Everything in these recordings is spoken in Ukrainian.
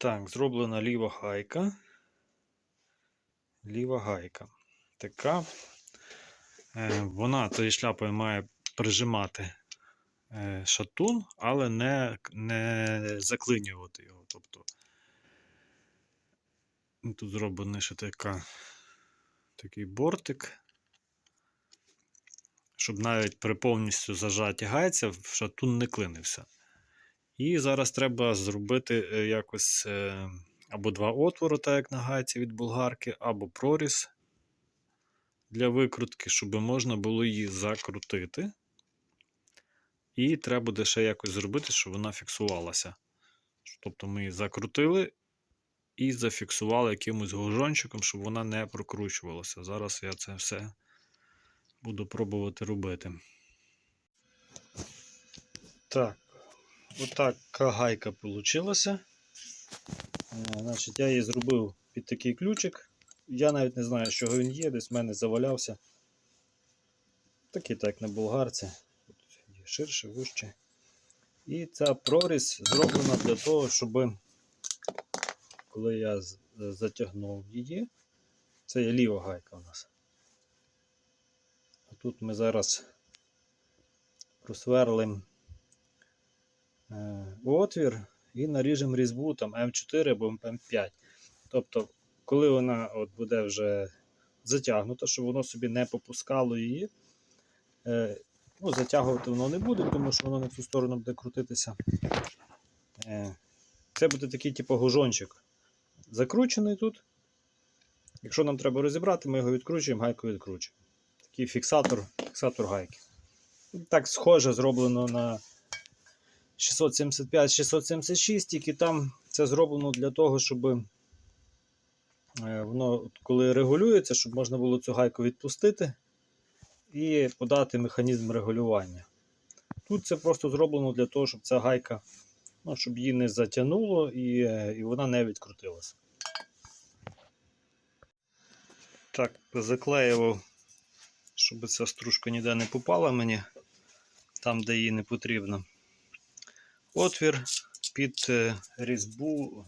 Так, зроблена ліва гайка. Ліва гайка. Така. Е, вона тією шляпою має прижимати е, шатун, але не, не заклинювати його. Тобто тут зроблений ще така, такий бортик, щоб навіть при повністю зажаті гайця шатун не клинився. І зараз треба зробити е, якось е, або два отвори, так як на гайці від болгарки, або проріз для викрутки, щоб можна було її закрутити. І треба буде ще якось зробити, щоб вона фіксувалася. Тобто ми її закрутили і зафіксували якимось гужончиком, щоб вона не прокручувалася. Зараз я це все буду пробувати робити. Так, отака гайка вийшла. Значить, я її зробив під такий ключик. Я навіть не знаю, чого він є, десь в мене завалявся. Такий так на болгарці. Тут є ширше, вужче. І ця прорізь зроблена для того, щоб коли я затягнув її, це є ліва гайка у нас. А тут ми зараз просверлим е, отвір і наріжемо різьбу там М4 або М5. Тобто, коли вона от буде вже затягнута, щоб воно собі не попускало її. Е, ну, затягувати воно не буде, тому що воно на цю сторону буде крутитися. Е, це буде такий типу гужончик. Закручений тут. Якщо нам треба розібрати, ми його відкручуємо, гайку відкручуємо. Такий фіксатор, фіксатор гайки. Так схоже зроблено на 675-676, тільки там це зроблено для того, щоб е, воно, коли регулюється, щоб можна було цю гайку відпустити і подати механізм регулювання. Тут це просто зроблено для того, щоб ця гайка, ну, щоб її не затягнуло і, е, і вона не відкрутилася. Так, заклеював, щоб ця стружка ніде не попала мені, там, де їй не потрібно. Отвір під е, різьбу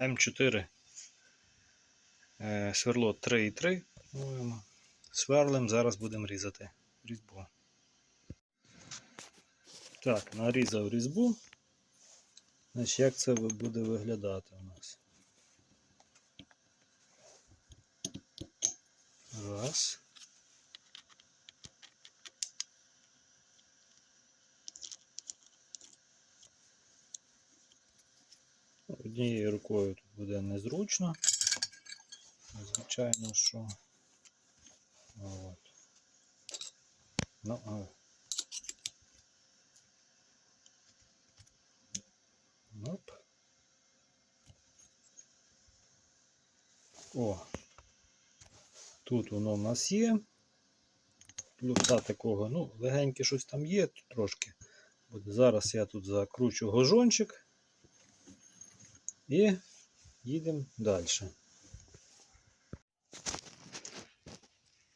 М4. Е, Сверло 3,3. по-моєму. Сверлим, зараз будемо різати різьбу. Так, нарізав різьбу. Значить, як це буде виглядати у нас? Раз. Однією рукою тут буде незручно. Звичайно, що. От. Ну, а. Оп. О. Тут воно в нас є. Плюса такого, ну, легеньке щось там є тут трошки. Буде. Зараз я тут закручу гожончик. І їдемо далі.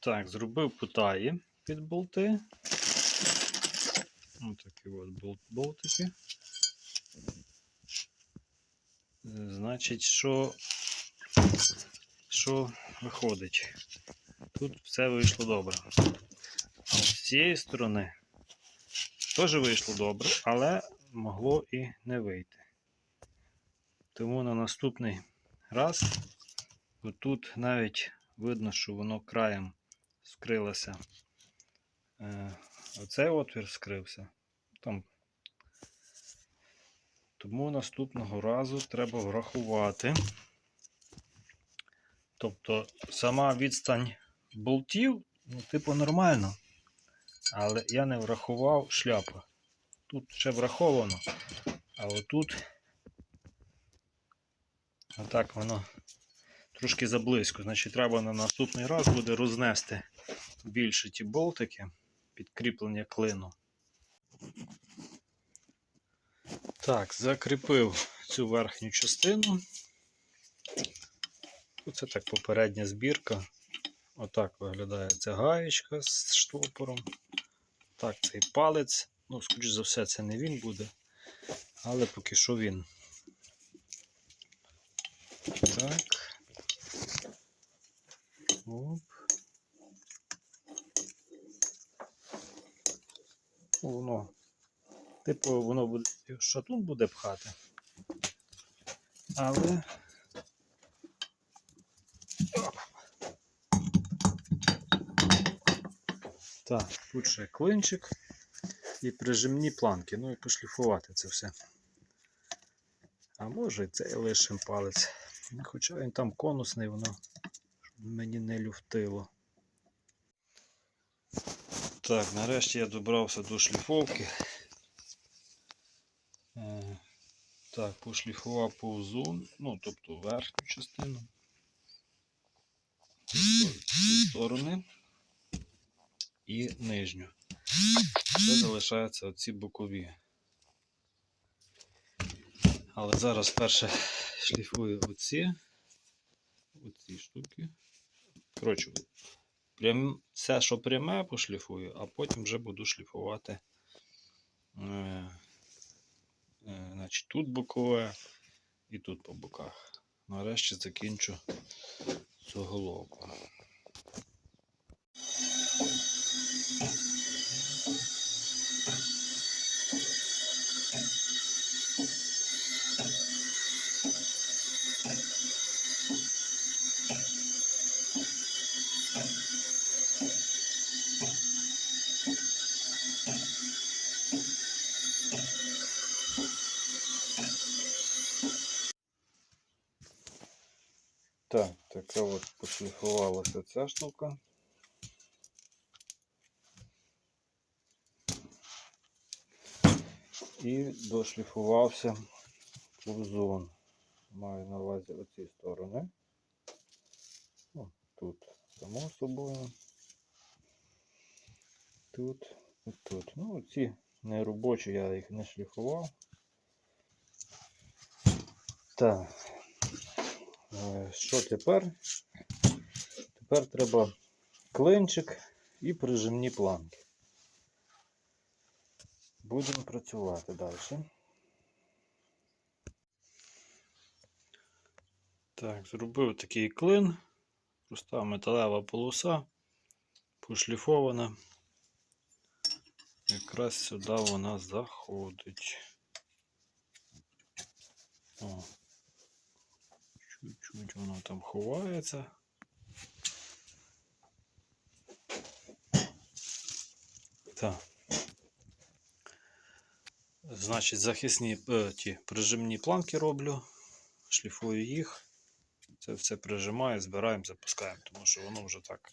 Так, зробив путаї під болти. Ось такі от болт болтики. Значить, що, що виходить? Тут все вийшло добре. А з цієї сторони теж вийшло добре, але могло і не вийти. Тому на наступний раз тут навіть видно, що воно краєм скрилося. Е, оцей отвір скрився. Там. Тому наступного разу треба врахувати. Тобто сама відстань болтів, ну, типу, нормально. Але я не врахував шляпу. Тут ще враховано, а отут Отак воно трошки заблизько. Значить, треба на наступний раз буде рознести більше ті болтики під кріплення клину. Так, закріпив цю верхню частину. Це так попередня збірка. Отак виглядає ця гаєчка з штопором. Так, цей палець. Ну, скоріш за все, це не він буде, але поки що він. Так. Оп. Воно. Типу, воно буде шатун буде пхати. Але. Так, тут ще клинчик і прижимні планки. Ну і пошліфувати це все. А може і цей лишим палець. Ну, Хоча він там конусний, воно мені не люфтило. Так, нарешті я добрався до шліфовки. Е, Так, пошліфував повзу, ну, тобто верхню частину. Зі сторони і нижню. Це залишаються оці бокові. Але зараз перше шліфую оці, оці штуки. Коротше, прям, все, що пряме, пошліфую, а потім вже буду шліфувати. Е, е, значить, тут бокове і тут по боках. Нарешті закінчу цю головку. Така от пошліфувалася ця штука. І дошліфувався повзун. Маю на увазі оці сторони. Ну, тут, само собою. Тут і тут. Ну, ці не робочі, я їх не шліфував. Так. Е, Що тепер? Тепер треба клинчик і прижимні планки. Будемо працювати далі. Так, зробив такий клин. Проста металева полоса, пошліфована. Якраз сюди вона заходить. О. Чуть-чуть воно там ховається. Так. Значить, захисні е, ті прижимні планки роблю, шліфую їх. Це все прижимаю, збираємо, запускаємо, тому що воно вже так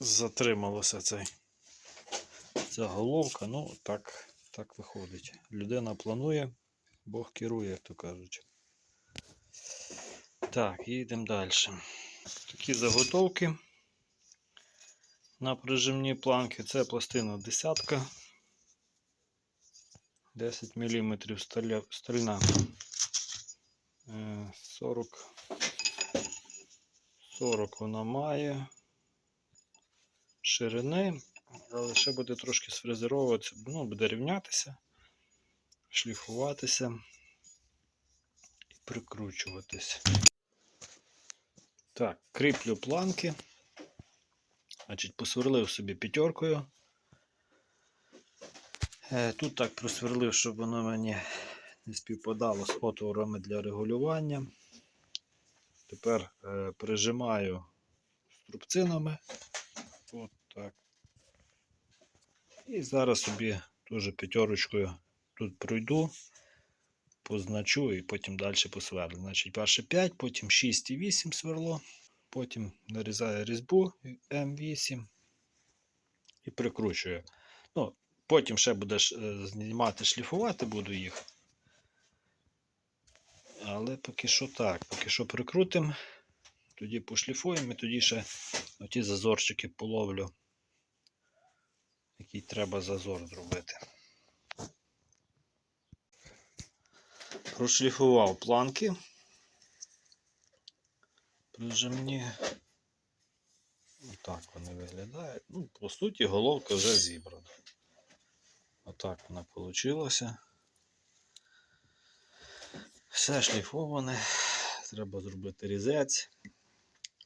затрималося цей. Ця головка, ну так, так виходить. Людина планує. Бог керує, як то кажуть. Так, їдемо далі. Такі заготовки на прижимні планки. Це пластина десятка. 10 мм стальна. Е, 40 40 вона має ширини, але ще буде трошки сфрезеровуватися, ну, буде рівнятися шліфуватися і прикручуватись. Так, кріплю планки. Значить, посверлив собі п'ятеркою. Е, Тут так просверлив, щоб воно мені не співпадало з отворами для регулювання. Тепер е, прижимаю струбцинами. От так. І зараз собі теж п'ятерочкою тут пройду, позначу і потім далі посверлю. Значить, перше 5, потім 6 і 8 сверло, потім нарізаю різьбу М8 і прикручую. Ну, Потім ще будеш е, знімати, шліфувати буду їх. Але поки що так, поки що прикрутимо, тоді пошліфуємо і тоді ще оті зазорчики половлю, який треба зазор зробити. Прошліфував планки. Прижимні. Отак вони виглядають. Ну, по суті, головка вже зібрана. Отак вона вийшла. Все шліфоване. Треба зробити різець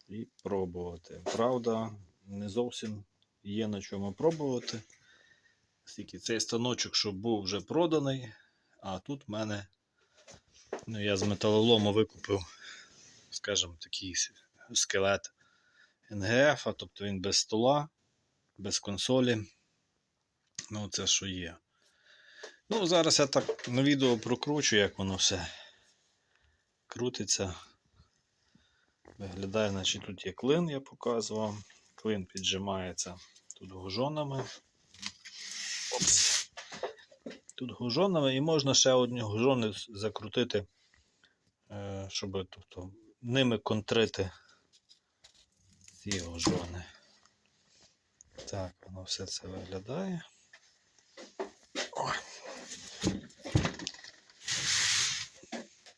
і пробувати. Правда, не зовсім є на чому пробувати. Оскільки цей станочок, що був вже проданий, а тут в мене, ну, я з металолому викупив, скажімо, такий скелет НГФ, тобто він без стола, без консолі. Ну, це що є. Ну, зараз я так на відео прокручу, як воно все крутиться. Виглядає, значить тут є клин, я показував. Клин піджимається тут гужонами. Опс. Тут гужонами і можна ще одні гужони закрутити, е, щоб тобто, ними контрити ці гужони. Так, воно все це виглядає. Ой.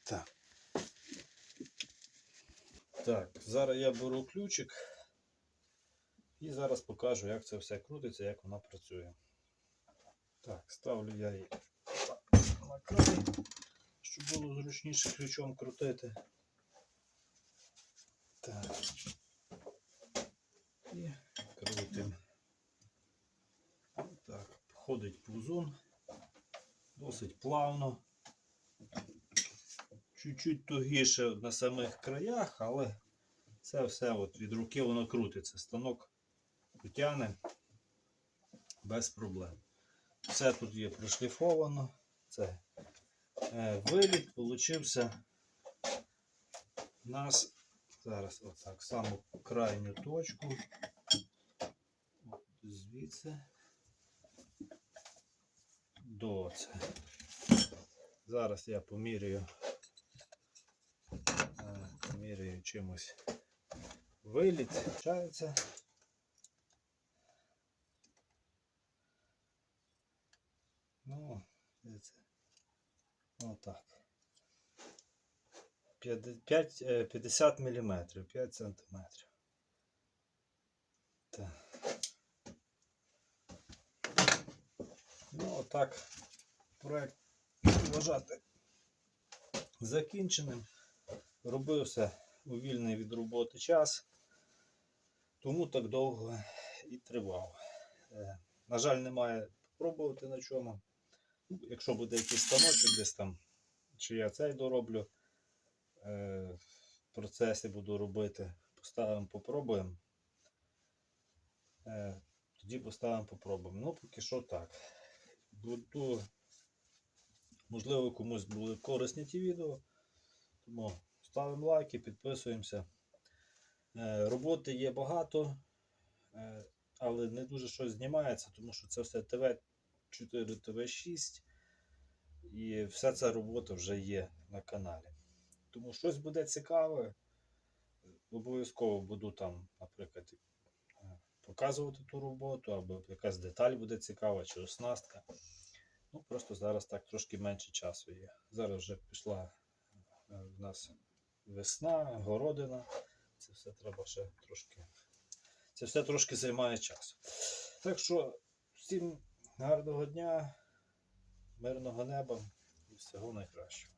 Так. Так, зараз я беру ключик і зараз покажу, як це все крутиться, як вона працює. Так, ставлю я її на край, щоб було зручніше ключом крутити. Так. І крутимо. Так, входить плузун. Досить плавно. Чуть-чуть тугіше на самих краях, але це все от від руки воно крутиться. Станок потягне без проблем. Все тут є прошліфовано. Це е, виліт получився у нас зараз отак саму крайню точку. От Звідси до це. Зараз я поміряю, е, поміряю чимось виліт, вчається. Ну, де це? Отак. 5, 50 мм, 5 см. Так. Ну, отак проект вважати закінченим. Робився у вільний від роботи час, тому так довго і тривав. Е, На жаль, немає пробувати на чому. Якщо буде якийсь станочок десь там, чи я цей дороблю, е, в процесі буду робити, поставимо, попробуємо. Е, Тоді поставимо, попробуємо. Ну, поки що так. Буду, можливо, комусь були корисні ті відео. Тому ставимо лайки, підписуємося. Е, Роботи є багато, е, але не дуже щось знімається, тому що це все ТВ4, ТВ6. І вся ця робота вже є на каналі. Тому щось буде цікаве. Обов'язково буду там, наприклад, е, показувати ту роботу, або якась деталь буде цікава, чи оснастка. Ну, просто зараз так трошки менше часу є. Зараз вже пішла е, в нас весна, городина. Це все треба ще трошки. Це все трошки займає часу. Так що всім гарного дня, мирного неба і всього найкращого.